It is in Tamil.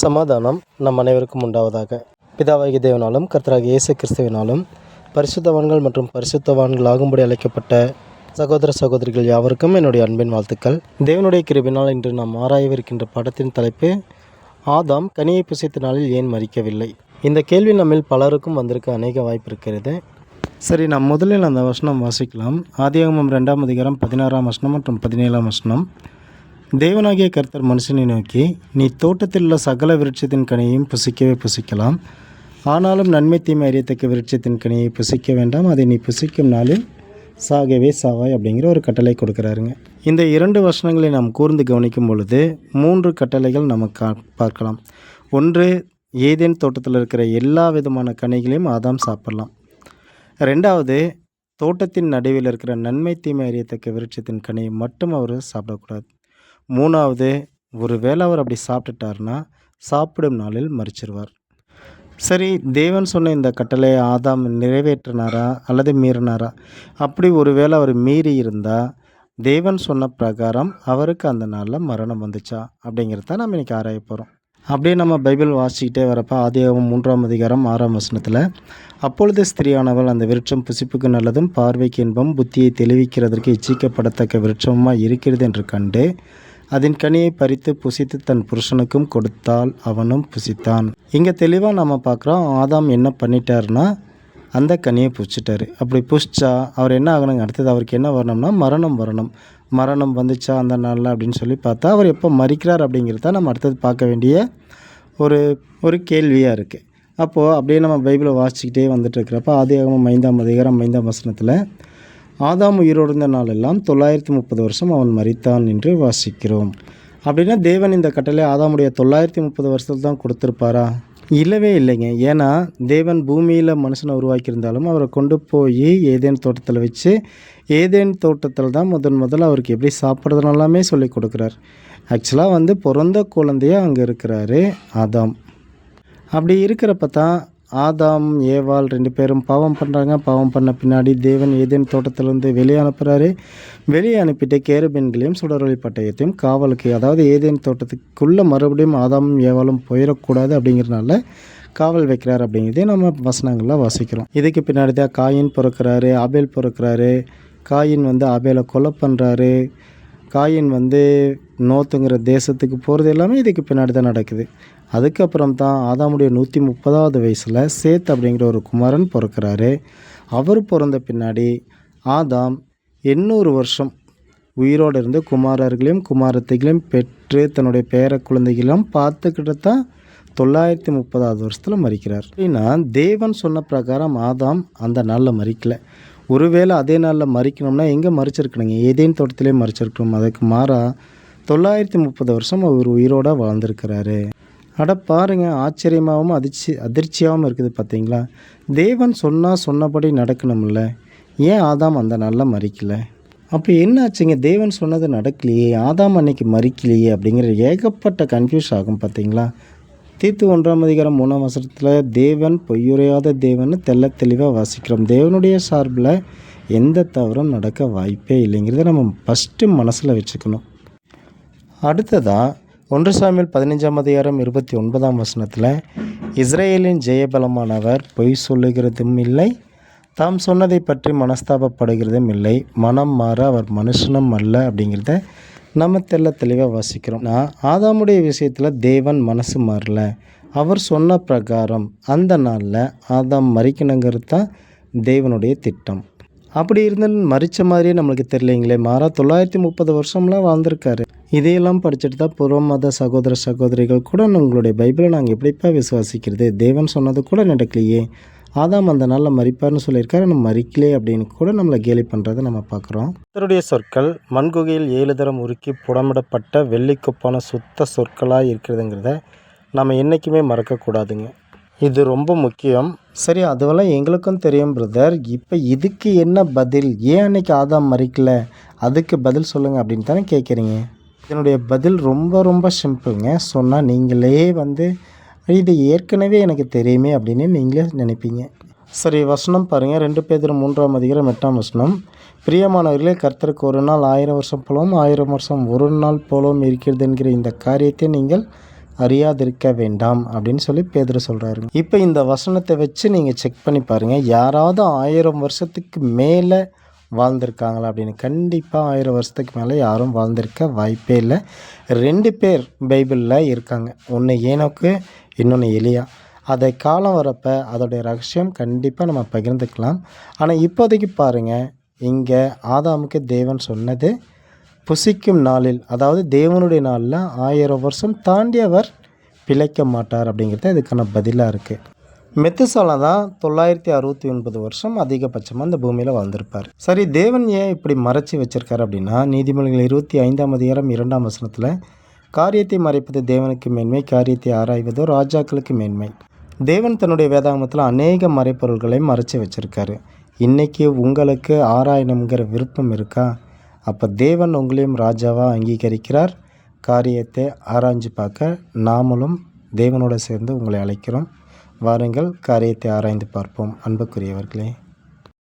சமாதானம் நம் அனைவருக்கும் உண்டாவதாக. பிதாவாகி தேவனாலும் கர்த்தராக இயேசு கிறிஸ்துவினாலும் பரிசுத்தவான்கள் மற்றும் பரிசுத்தவான்கள் ஆகும்படி அழைக்கப்பட்ட சகோதர சகோதரிகள் யாவருக்கும் என்னுடைய அன்பின் வாழ்த்துக்கள். தேவனுடைய கிருபினால் இன்று நாம் ஆராயவிருக்கின்ற படத்தின் தலைப்பு ஆதாம் கனியை புசித்த நாளில் ஏன் மறிக்கவில்லை இந்த கேள்வி நம்மில் பலருக்கும் வந்திருக்க அநேக வாய்ப்பு இருக்கிறது. சரி நாம் முதலில் அந்த வசனம் வாசிக்கலாம். ஆதியாகமம் ரெண்டாம் அதிகாரம் பதினாறாம் வசனம் மற்றும் பதினேழாம் வசனம். தேவனாகிய கர்த்தர் மனுஷனை நோக்கி நீ தோட்டத்தில் உள்ள சகல விருட்சத்தின் கனியையும் புசிக்கவே புசிக்கலாம். ஆனாலும் நன்மை தீமை அறியத்தக்க விருட்சத்தின் கனியை புசிக்க வேண்டாம். அதை நீ புசிக்கும் நாளில் சாகவே சாவாய் அப்படிங்கிற ஒரு கட்டளை கொடுக்குறாருங்க. இந்த இரண்டு வசனங்களை நாம் கூர்ந்து கவனிக்கும் பொழுது மூன்று கட்டளைகள் நம்ம கா பார்க்கலாம். ஒன்று ஏதேன் தோட்டத்தில் இருக்கிற எல்லா விதமான கனிகளையும் ஆதாம் சாப்பிடலாம். ரெண்டாவது தோட்டத்தின் நடுவில் இருக்கிற நன்மை தீமை அறியத்தக்க விருட்சத்தின் கனியை மட்டும் அவர் சாப்பிடக்கூடாது. மூணாவது ஒரு வேளை அவர் அப்படி சாப்பிட்டுட்டாருன்னா சாப்பிடும் நாளில் மறிச்சிருவார். சரி தேவன் சொன்ன இந்த கட்டளையை ஆதாம் நிறைவேற்றினாரா அல்லது மீறினாரா? அப்படி ஒருவேளை அவர் மீறி இருந்தால் தேவன் சொன்ன பிரகாரம் அவருக்கு அந்த நாளில் மரணம் வந்துச்சா? அப்படிங்கிறத நம்ம இன்றைக்கி ஆராய போகிறோம் அப்படியே நம்ம பைபிள் வாசிக்கிட்டே வரப்போ ஆதியாகவும் மூன்றாம் அதிகாரம் ஆறாம் வசனத்தில் அப்பொழுது ஸ்திரியானவள் அந்த விருட்சம் புசிப்புக்கு நல்லதும் பார்வைக்கு இன்பம் புத்தியை தெளிவிக்கிறதற்கு இச்சிக்கப்படத்தக்க விருட்சமாக இருக்கிறது என்று கண்டு அதன் கனியை பறித்து புசித்து தன் புருஷனுக்கும் கொடுத்தால் அவனும் புசித்தான். இங்கே தெளிவாக நம்ம பார்க்குறோம் ஆதாம் என்ன பண்ணிட்டாருன்னா அந்த கனியை புசிச்சிட்டாரு. அப்படி புசிச்சா அவர் என்ன ஆகணுங்க? அடுத்தது அவருக்கு என்ன வரணும்னா மரணம் வரணும். மரணம் வந்துச்சா அந்த நாளில் அப்படின்னு சொல்லி பார்த்தா அவர் எப்போ மறிக்கிறார் அப்படிங்கிறத நம்ம அடுத்தது பார்க்க வேண்டிய ஒரு ஒரு கேள்வியாக இருக்குது அப்போது அப்படியே நம்ம பைபிளை வாசிச்சுக்கிட்டே வந்துட்டு இருக்கிறப்ப ஆதியாகமம் ஐந்தாம் அதிகாரம் ஐந்தாம் வசனத்தில் ஆதாம் உயிரோடு இருந்த நாளெல்லாம் தொள்ளாயிரத்தி முப்பது வருஷம் அவன் மறித்தான் என்று வாசிக்கிறோம். அப்படின்னா தேவன் இந்த கட்டளை ஆதாமுடைய தொள்ளாயிரத்தி முப்பது வருஷத்தில் தான் கொடுத்துருப்பாரா? இல்லவே இல்லைங்க. ஏன்னா தேவன் பூமியில் மனுஷனை உருவாக்கியிருந்தாலும் அவரை கொண்டு போய் ஏதேன் தோட்டத்தில் வச்சு ஏதேன் தோட்டத்தில் தான் முதன் முதல்ல அவருக்கு எப்படி சாப்பிட்றதுன்னு எல்லாமே சொல்லி கொடுக்குறார். ஆக்சுவலாக வந்து பிறந்த குழந்தையாக அங்கே இருக்கிறாரு ஆதாம். அப்படி இருக்கிறப்ப தான் ஆதாம் ஏவாள் ரெண்டு பேரும் பாவம் பண்ணுறாங்க பாவம் பண்ண பின்னாடி தேவன் ஏதேன் தோட்டத்திலேருந்து வெளியே அனுப்புகிறாரு வெளியே அனுப்பிட்டு கேருபெண்களையும் சுடரொளி பட்டயத்தையும் காவலுக்கு அதாவது ஏதேன் தோட்டத்துக்குள்ளே மறுபடியும் ஆதாமும் ஏவாலும் போயிடக்கூடாது அப்படிங்கிறனால காவல் வைக்கிறார் அப்படிங்கிறதே நம்ம வசனங்களில் வாசிக்கிறோம். இதுக்கு பின்னாடி தான் காயின் பிறக்கிறாரு ஆபேல் பிறக்கிறாரு. காயின் வந்து ஆபேலை கொலை பண்ணுறாரு காயின் வந்து நோத்துங்கிற தேசத்துக்கு போகிறது எல்லாமே இதுக்கு பின்னாடி தான் நடக்குது. அதுக்கப்புறம் தான் ஆதாமுடைய நூற்றி முப்பதாவது வயசில் சேத் அப்படிங்கிற ஒரு குமாரன் பிறக்கிறாரு. அவர் பிறந்த பின்னாடி ஆதாம் எண்ணூறு வருஷம் உயிரோடு இருந்து குமாரர்களையும் குமாரத்தைகளையும் பெற்று தன்னுடைய பேர குழந்தைகளும் பார்த்துக்கிட்டு தான் தொள்ளாயிரத்தி முப்பதாவது வருஷத்தில் மறிக்கிறார். அப்படின்னா தேவன் சொன்ன பிரகாரம் ஆதாம் அந்த நாளில் மறிக்கலை. ஒருவேளை அதே நாளில் மறிக்கணும்னா எங்கே மறிச்சிருக்கணுங்க? ஏதேன் தோட்டத்திலே மறிச்சிருக்கணும். அதுக்கு மாறா தொள்ளாயிரத்தி முப்பது வருஷம் அவர் உயிரோட வாழ்ந்திருக்கிறாரு. அட பாருங்க ஆச்சரியமாகவும் அதிர்ச்சி அதிர்ச்சியாகவும் இருக்குது பார்த்தீங்களா தேவன் சொன்னால் சொன்னபடி நடக்கணும்ல. ஏன் ஆதாம் அந்த நாளில் மறிக்கலை? அப்போ என்ன ஆச்சுங்க தேவன் சொன்னது நடக்கலையே ஆதாம் அன்னைக்கு மறிக்கலையே அப்படிங்கிற ஏகப்பட்ட கன்ஃபியூஸ் ஆகும் பார்த்தீங்களா தீத்து ஒன்றாம் அதிகாரம் மூணாம் வசனத்தில் தேவன் பொய்யுரையாத தேவன் தெல்ல தெளிவாக வாசிக்கிறோம். தேவனுடைய சார்பில் எந்த தவறும் நடக்க வாய்ப்பே இல்லைங்கிறத நம்ம ஃபஸ்ட்டு மனசில் வச்சுக்கணும். அடுத்ததாக ஒன்று சாமியில் பதினஞ்சாம் அதிகாரம் இருபத்தி ஒன்பதாம் வசனத்தில் இஸ்ரேலின் ஜெயபலமானவர் பொய் சொல்லுகிறதும் இல்லை தாம் சொன்னதை பற்றி மனஸ்தாபப்படுகிறதும் இல்லை. மனம் மாற அவர் மனுஷனும் அல்ல அப்படிங்கிறத நம்ம தெல்ல தெளிவாக வாசிக்கிறோம். நான் ஆதாமுடைய விஷயத்தில் தேவன் மனசு மாறல. அவர் சொன்ன பிரகாரம் அந்த நாளில் ஆதாம் மறிக்கணுங்கிறது தான் தேவனுடைய திட்டம். அப்படி இருந்து மறித்த மாதிரியே நம்மளுக்கு தெரியலைங்களே மாறா தொள்ளாயிரத்தி முப்பது வருஷம்லாம் வாழ்ந்திருக்காரு. இதையெல்லாம் படிச்சுட்டு தான் புற மத சகோதர சகோதரிகள் கூட உங்களுடைய பைபிளை நாங்கள் எப்படிப்பா விசுவாசிக்கிறது? தேவன் சொன்னது கூட நடக்கலையே. ஆதாம் அந்த நாளில் மறிப்பார்னு சொல்லியிருக்காரு. நம்ம மறிக்கலே அப்படின்னு கூட நம்மளை கேலி பண்ணுறதை நம்ம பார்க்குறோம். கர்த்தருடைய சொற்கள் மண்குகையில் ஏழு தரம் உருக்கி புடமிடப்பட்ட வெள்ளிக்கொப்பான சுத்த சொற்களாக இருக்கிறதுங்கிறத நம்ம என்றைக்குமே மறக்கக்கூடாதுங்க. இது ரொம்ப முக்கியம். சரி அதுவெல்லாம் எங்களுக்கும் தெரியும் பிரதர் இப்போ இதுக்கு என்ன பதில்? ஏன் அன்னைக்கு ஆதாம் மறிக்கல அதுக்கு பதில் சொல்லுங்கள் அப்படின்னு தானே கேட்குறீங்க இதனுடைய பதில் ரொம்ப ரொம்ப சிம்பிளுங்க. சொன்னால் நீங்களே வந்து இது ஏற்கனவே எனக்கு தெரியுமே அப்படின்னு நீங்களே நினைப்பீங்க. சரி வசனம் பாருங்கள் ரெண்டு பேர் மூன்றாம் அதிகாரம் எட்டாம் வசனம். பிரியமானவர்களே கர்த்தருக்கு ஒரு நாள் ஆயிரம் வருஷம் போலவும் ஆயிரம் வருஷம் ஒரு நாள் போலவும் இருக்கிறது என்கிற இந்த காரியத்தை நீங்கள் அறியாதிருக்க வேண்டாம் அப்படின்னு சொல்லி பேதர் சொல்கிறாரு இப்போ இந்த வசனத்தை வச்சு நீங்கள் செக் பண்ணி பாருங்கள் யாராவது ஆயிரம் வருஷத்துக்கு மேலே வாழ்ந்திருக்காங்களா அப்படின்னு கண்டிப்பாக ஆயிரம் வருஷத்துக்கு மேலே யாரும் வாழ்ந்திருக்க வாய்ப்பே இல்லை. ரெண்டு பேர் பைபிளில் இருக்காங்க. ஒன்று ஏனோக்கு இன்னொன்று எலியா. அதை காலம் வரப்போ அதோடைய ரகசியம் கண்டிப்பாக நம்ம பகிர்ந்துக்கலாம். ஆனால் இப்போதைக்கு பாருங்கள் இங்கே ஆதாமுக்கு தேவன் சொன்னது புசிக்கும் நாளில் அதாவது தேவனுடைய நாளில் ஆயிரம் வருஷம் தாண்டி அவர் பிழைக்க மாட்டார் அப்படிங்கிறது இதுக்கான பதிலாக இருக்குது மெத்துசாலா தான் தொள்ளாயிரத்தி அறுபத்தி ஒன்பது வருஷம் அதிகபட்சமாக இந்த பூமியில் வாழ்ந்திருப்பார். சரி தேவன் ஏன் இப்படி மறைச்சி வச்சிருக்காரு அப்படின்னா நீதிமொழிகள் இருபத்தி ஐந்தாம் அதிகாரம் இரண்டாம் வசனத்தில் காரியத்தை மறைப்பது தேவனுக்கு மேன்மை காரியத்தை ஆராய்வதோ ராஜாக்களுக்கு மேன்மை. தேவன் தன்னுடைய வேதாகமத்தில் அநேக மறைப்பொருள்களை மறைச்சி வச்சிருக்காரு. இன்னைக்கு உங்களுக்கு ஆராயணுங்கிற விருப்பம் இருக்கா? அப்போ தேவன் உங்களையும் ராஜாவாக அங்கீகரிக்கிறார். காரியத்தை ஆராய்ஞ்சு பார்க்க நாமளும் தேவனோடு சேர்ந்து உங்களை அழைக்கிறோம். வாருங்கள் காரியத்தை ஆராய்ந்து பார்ப்போம். அன்புக்குரியவர்களே